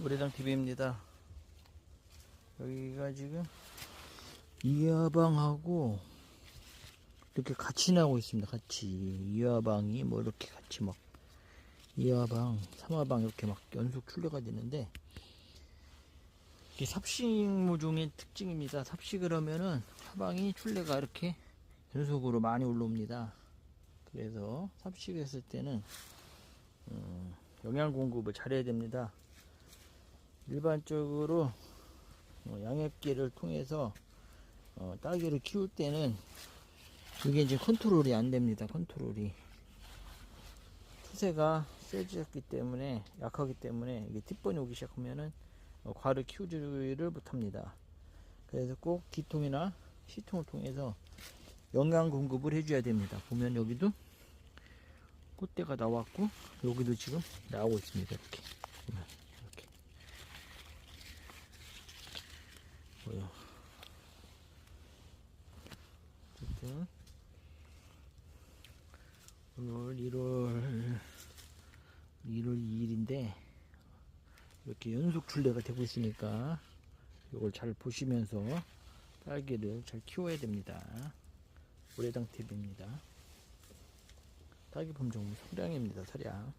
우레당 TV입니다. 여기가 지금 이하방하고 이렇게 같이 나오고 있습니다. 같이 이하방이 뭐 이렇게 같이 막 이하방, 삼하방 이렇게 막 연속 출려가 되는데 이게 삽식무종의 특징입니다. 삽식을 하면은 하방이 출래가 이렇게 연속으로 많이 올라옵니다. 그래서 삽식했을 때는 음, 영양 공급을 잘해야 됩니다. 일반적으로 어, 양액기를 통해서 어, 딸기를 키울 때는 이게 이제 컨트롤이 안 됩니다. 컨트롤이 추세가 세졌기 때문에 약하기 때문에 이게 뒷번이 오기 시작하면은 어, 과를 키우지를 못합니다. 그래서 꼭 기통이나 시통을 통해서 영양 공급을 해줘야 됩니다. 보면 여기도 꽃대가 나왔고 여기도 지금 나오고 있습니다. 이렇게 보면 이렇게 보여. 어쨌든 오늘 1월 1월 2일인데 이렇게 연속 출래가 되고 있으니까 이걸 잘 보시면서 딸기를 잘 키워야 됩니다. 오래당 팁입니다. 딸기 품종 소량입니다. 소량.